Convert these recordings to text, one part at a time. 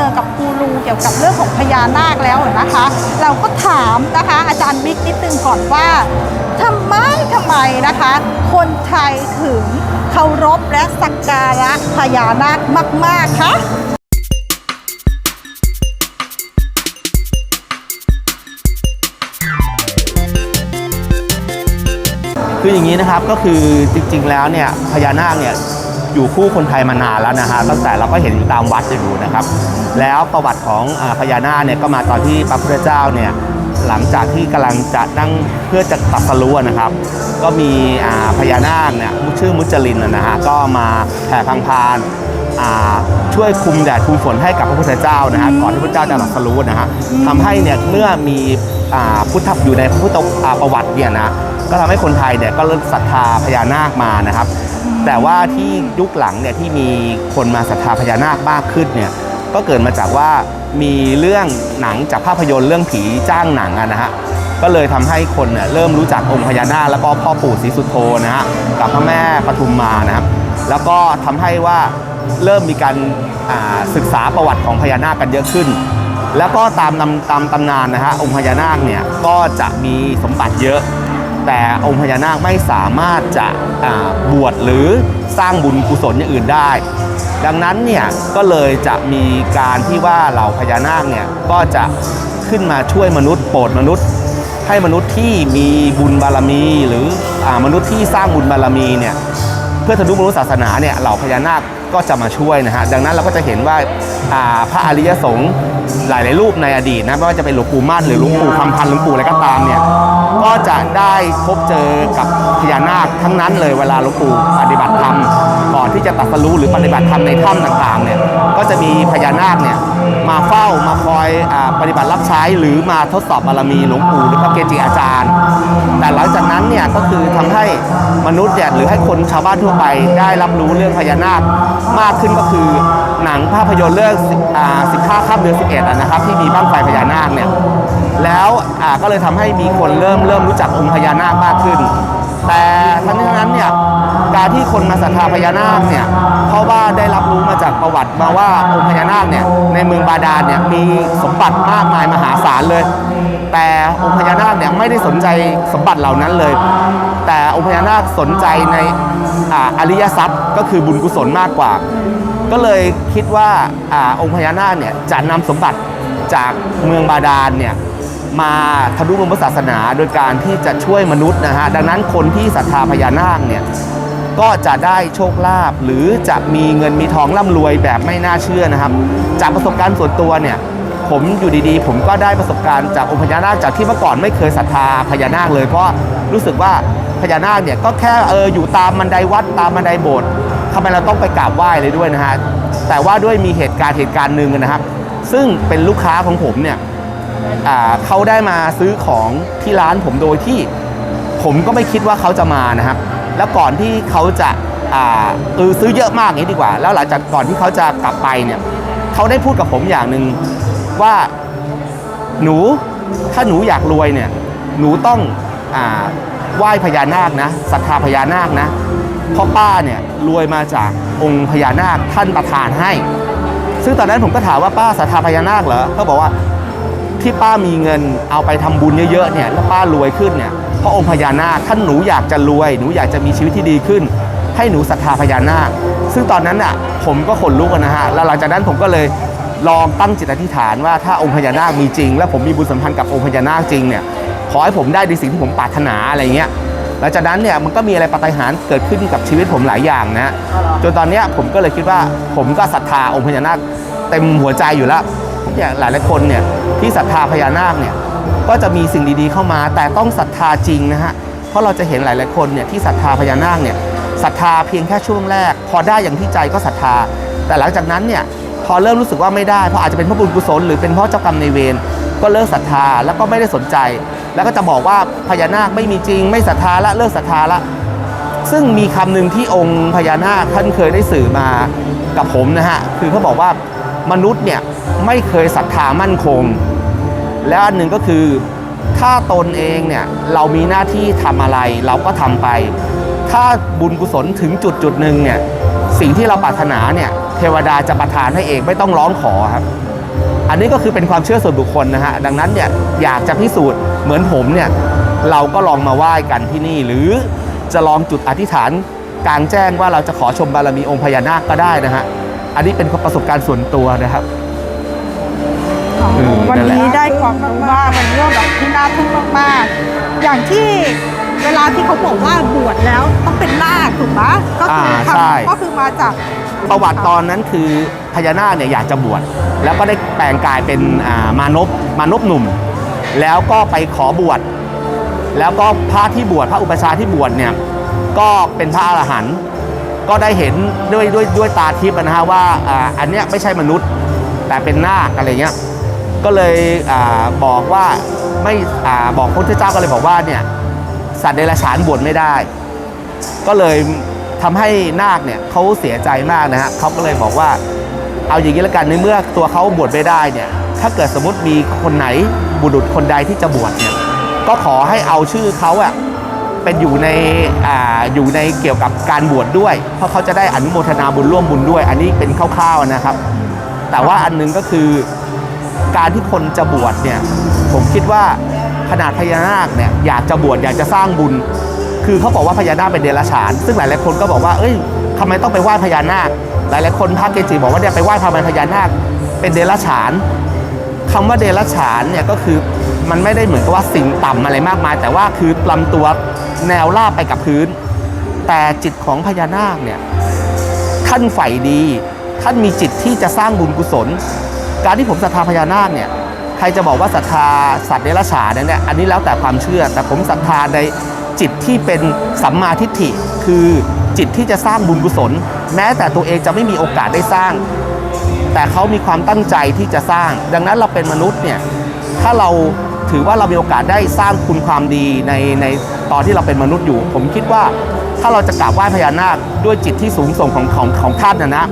เจอกับกูรูเกี่ยวกับเรื่องของพญานาคแล้วนะคะ เราก็ถามนะคะอาจารย์บิ๊กนิดนึงก่อนว่าทำไมทำไมนะคะ คนไทยถึงเคารพและสักการะพญานาคมาก ๆคะคืออย่างนี้นะครับก็คือจริงๆแล้วเนี่ยพญานาคเนี่ย อยู่คู่คนไทยมานานแล้วนะฮะตั้งแต่เราก็เห็นอยู่ตามวัดอยู่นะครับ แล้วประวัติของอพญานาคเนี่ยก็มาตอนที่พระพุทธเจ้าเนี่ยหลังจากที่กำลังจะนั่งเพื่อจะตรัสรู้นะครับ ก็มีพญานาคเนี่ยชื่อมุจลินนะฮะก็มาแผ่พังพานช่วยคุมแดดคุมฝนให้กับพระพุทธเจ้านะฮะก่อนที่พระเจ้าจะตรัสรู้นะฮะทำให้เนี่ยเมื่อมีอพุทธอยู่ในพระพุทธประวัติเนี่ยนะก็ทำให้คนไทยเนี่ยก็เริ่มศรัทธาพญานาคมานะครับ แต่ว่าที่ยุคหลังเนี่ยที่มีคนมาศรัทธาพญานาคมากขึ้นเนี่ยก็เกิดมาจากว่ามีเรื่องหนังจากภาพยนตร์เรื่องผีจ้างหนังะนะฮะก็เลยทำให้คนเนี่ยเริ่มรู้จักองค์พญานาคแล้วก็พ่อปู่ศรีสุโธนะฮะกับพระแม่ปทุมมานะครับ แล้วก็ทำให้ว่าเริ่มมีการศึกษาประวัติของพญานาคกันเยอะขึ้น แล้วก็ตามตำตามตำนานนะฮะองค์พญานาคเนี่ยก็จะมีสมบัติเยอะ แต่องค์พญานาคไม่สามารถจะบวชหรือสร้างบุญกุศลอย่างอื่นได้ ดังนั้นเนี่ยก็เลยจะมีการที่ว่าเหล่าพญานาคเนี่ยก็จะขึ้นมาช่วยมนุษย์โปรดมนุษย์ ให้มนุษย์ที่มีบุญบารมี หรืออมนุษย์ที่สร้างบุญบารมีเนี่ยเพื่อทะนุบรรลุศาสนาเนี่ยเหล่าพญานาคก็จะมาช่วยนะฮะดังนั้นเราก็จะเห็นว่าอ่าพระอริยสงฆ์ หลายๆรูปในอดีตนะไม่ว่าจะเป็นหลวงปู่มั่นหรือหลวงปู่คำพันหลวงปู่อะไรก็ตามเนี่ยก็จะได้พบเจอกับพญานาคทั้งนั้นเลยเวลาหลวงปู่ปฏิบัติธรรมก่อนที่จะตัดสรู้หรือปฏิบัติธรรมในถ้ำต่างๆเนี่ยก็จะมีพญานาคเนี่ยมาเฝ้ามาคอยอปฏิบัติรับใช้หรือมาทดสอบบารมีหลวงปู่หรือพระเกจิอาจารย์ แต่หลังจากนั้นเนี่ยก็คือทำให้มนุษย์เนี่ยหรือให้คนชาวบ้านทั่วไปได้รับรู้เรื่องพญานาคมากขึ้นก็คือหนังภาพยนตร์เรื่อง15ข้ามเดือน11ตนะครับที่มีบ้างไฟพญานาคเนี่ยแล้วก็เลยทำให้มีคนเริ่มเริ่มรู้จักองค์พญานาคมากขึ้น แต่ทั้งนั้นเนี่ยการที่คนมาศรัทธาพญานาคเนี่ยเพราะว่าได้รับรู้มาจากประวัติมาว่าองค์พญานาคเนี่ยในเมืองบาดาลเนี่ยมีสมบัติมากมายมหาศาลเลย แต่องค์พญานาคเนี่ยไม่ได้สนใจสมบัติเหล่านั้นเลย แต่องค์พญานาคสนใจในออริยทรัพย์ก็คือบุญกุศลมากกว่า ก็เลยคิดว่าอองค์พญานาคเนี่ยจะนำสมบัติจากเมืองบาดาลเนี่ยมาทะลุบรมศาสนาโดยการที่จะช่วยมนุษย์นะฮะดังนั้นคนที่ศรัทธาพญานาคเนี่ยก็จะได้โชคลาภหรือจะมีเงินมีทองร่ำรวยแบบไม่น่าเชื่อนะครับ จากประสบการณ์ส่วนตัวเนี่ย ผมอยู่ดีๆ ผมก็ได้ประสบการณ์จากองค์พญานาคจากที่เมื่อก่อนไม่เคยศรัทธาพญานาคเลย เพราะรู้สึกว่าพญานาคเนี่ยก็แค่เอออยู่ตามบันไดวัดตามบันไดโบสถ์ทำไมเราต้องไปกราบไหว้เลยด้วยนะฮะแต่ว่าด้วยมีเหตุการณ์เหตุการณ์หนึ่งนะครับ ซึ่งเป็นลูกค้าของผมเนี่ยเขาได้มาซื้อของที่ร้านผมโดยที่ผมก็ไม่คิดว่าเขาจะมานะครับ แล้วก่อนที่เขาจะเออซื้อเยอะมากอย่างนี้ดีกว่า แล้วหลังจากก่อนที่เขาจะกลับไปเนี่ยเขาได้พูดกับผมอย่างหนึ่ง ว่าหนูถ้าหนูอยากรวยเนี่ยหนูต้องอไหว้พญานาคนะศรัทธาพญานาคนะเพราะป้าเนี่ยรวยมาจากองค์พญานาคท่านประทานให้ ซึ่งตอนนั้นผมก็ถามว่าป้าศรัทธาพญานาคเหรอเขาบอกว่าที่ป้ามีเงินเอาไปทำบุญเยอะๆเนี่ยแล้วป้ารวยขึ้นเนี่ยเพราะองค์พญานาคท่านหนูอยากจะรวย หนูอยากจะมีชีวิตที่ดีขึ้น ให้หนูศรัทธาพญานาค ซึ่งตอนนั้นน่ะผมก็ขนลุกนะฮะแล้วหลังจากนั้นผมก็เลย ลองตั้งจิตอธิษฐานว่าถ้าองค์พญานาคมีจริง และผมมีบุญสัมพันธ์กับองค์พญานาคจริงเนี่ยขอให้ผมได้ในสิ่งที่ผมปรารถนาอะไรเงี้ยหลังจากนั้นเนี่ยมันก็มีอะไรปาฏิหาริย์เกิดขึ้นกับชีวิตผมหลายอย่างนะจนตอนเนี้ยผมก็เลยคิดว่าผมก็ศรัทธาองค์พญานาคเต็มหัวใจอยู่แล้วเนี่ยหลายหลายคนเนี่ยที่ศรัทธาพญานาคเนี่ยก็จะมีสิ่งดีๆเข้ามา แต่ต้องศรัทธาจริงนะฮะเพราะเราจะเห็นหลายๆคนเนี่ยที่ศรัทธาพญานาคเนี่ยศรัทธาเพียงแค่ช่วงแรก พอได้อย่างที่ใจก็ศรัทธา แต่หลังจากนั้นเนี่ย พอเริ่มรู้สึกว่าไม่ได้เพราะอาจจะเป็นเพราะบุญกุศลหรือเป็นเพราะเจ้ากรรมในเวรก็เลิกศรัทธาแล้วก็ไม่ได้สนใจ แล้วก็จะบอกว่าพญานาคไม่มีจริง ไม่ศรัทธาละเลิกศรัทธาละ ซึ่งมีคำหนึ่งที่องค์พญานาคท่านเคยได้สื่อมากับผมนะฮะคือเขาบอกว่ามนุษย์เนี่ยไม่เคยศรัทธามั่นคง แล้วอันหนึ่งก็คือถ้าตนเองเนี่ยเรามีหน้าที่ทำอะไรเราก็ทำไป ถ้าบุญกุศลถึงจุดจุดหนึ่งเนี่ยสิ่งที่เราปรารถนาเนี่ย เทวดาจะประทานให้เองไม่ต้องร้องขอครับ อันนี้ก็คือเป็นความเชื่อส่วนบุคคลนะฮะดังนั้นเนี่ยอยากจะพิสูจน์เหมือนผมเนี่ยเราก็ลองมาไหว้กันที่นี่ หรือจะลองจุดอธิษฐานกลางแจ้งว่าเราจะขอชมบารมีองค์พญานาคก็ได้นะฮะอันนี้เป็นประสบการณ์ส่วนตัวนะครับอืมวันนั่นแหละนี้ได้ความรู้มากเป็นเรื่องแบบที่น่าทึ่งมากๆ อย่างที่เวลาที่เขาบอกว่าบวชแล้วต้องเป็นนาคถูกปะก็คืออ่าคใช่ำก็คือมาจาก ประวัติตอนนั้นคือพญานาคเนี่ยอยากจะบวชแล้วก็ได้แปลงกายเป็นมานพมานพหนุ่ม แล้วก็ไปขอบวชแล้วก็พระที่บวชพระอุปชาที่บวชเนี่ยก็เป็นพระอรหันต์ก็ได้เห็นด้วยด้วยด้วยตาทิพย์นะฮะว่าอ,อันเนี้ยไม่ใช่มนุษย์ แต่เป็นนาคอะไรเงี้ยก็เลยอบอกว่าไม่อบอกพระพุทธเจ้าก็เลยบอกว่าเนี่ยสัตว์เดรัจฉานบวชไม่ได้ ก็เลย ทำให้นาคเนี่ยเขาเสียใจมากนะฮะเขาก็เลยบอกว่า เอาอย่างนี้ละกันในเมื่อตัวเขาบวชไม่ได้เนี่ยถ้าเกิดสมมติมีคนไหนบุรุษคนใดที่จะบวชเนี่ยก็ขอให้เอาชื่อเขาอะเป็นอยู่ในอ่าอยู่ในเกี่ยวกับการบวชด้วย เพราะเขาจะได้อนุโมทนาบุญร่วมบุญด้วย อันนี้เป็นคร่าวๆนะครับ แต่ว่าอันหนึงก็คือการที่คนจะบวชเนี่ยผมคิดว่าขนาดพญานาคเนี่ยอยากจะบวชอยากจะสร้างบุญ คือเขาบอกว่าพญานาคเป็นเดรัจฉาน ซึ่งหลายๆคนก็บอกว่าเอ้ยทำไมต้องไปไหว้พญานาค หลายๆคนพระเกจิบอกว่าเนี่ยไปไหว้พระพญานาคเป็นเดรัจฉานคำว่าเดรัจฉานเนี่ยก็คือมันไม่ได้เหมือนกับว่าสิ่งต่ำอะไรมากมาย แต่ว่าคือลำตัวแนวราบไปกับพื้น แต่จิตของพญานาคเนี่ยท่านใฝ่ดีท่านมีจิตที่จะสร้างบุญกุศล การที่ผมศรัทธาพญานาคเนี่ยใครจะบอกว่าศรัทธาสัตว์เดรัจฉานเนี่ยอันนี้แล้วแต่ความเชื่อ แต่ผมศรัทธาใน จิตที่เป็นสัมมาทิฏฐิ คือจิตที่จะสร้างบุญกุศล แม้แต่ตัวเองจะไม่มีโอกาสได้สร้าง แต่เขามีความตั้งใจที่จะสร้าง ดังนั้นเราเป็นมนุษย์เนี่ยถ้าเราถือว่าเรามีโอกาสได้สร้างคุณความดีในในตอนที่เราเป็นมนุษย์อยู่ ผมคิดว่าถ้าเราจะกราบไหว้พญานาคด้วยจิตที่สูงส่งของของของท่านนะนะ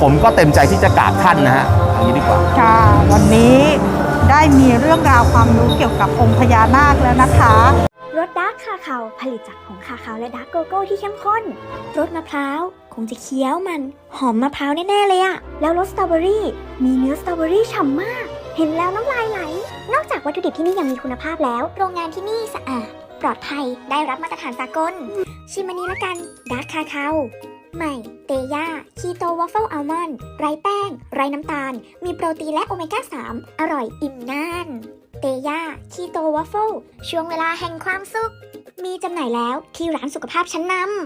ผมก็เต็มใจที่จะกราบท่านนะฮะอย่างนี้ดีกว่าค่ะวันนี้ได้มีเรื่องราวความรู้เกี่ยวกับองค์พญานาคแล้วนะคะ คาคาวผลิตจากผงคาคาวและดาร์กโกโก้ที่เข้มข้น รสมะพร้าว คงจะเคี้ยวมัน หอมมะพร้าวแน่ ๆ เลยอะแล้วรสสตรอเบอรี่ มีเนื้อสตรอเบอรี่ฉ่ำมาก เห็นแล้วน้ำลายไหล นอกจากวัตถุดิบที่นี่ยังมีคุณภาพแล้ว โรงงานที่นี่สะอาด ปลอดภัย ได้รับมาตรฐานสากล ชิมอันนี้ละกัน ดาร์กคาคาวใหม่ เตย่า คีโตวอฟเฟิลอัลมอนด์ไร้แป้ง ไร้น้ำตาล มีโปรตีนและโอเมก้า 3 อร่อยอิ่มนาน เตย่าคีโตวัฟเฟิลช่วงเวลาแห่งความสุข มีจำหน่ายแล้วที่ร้านสุขภาพชั้นนำ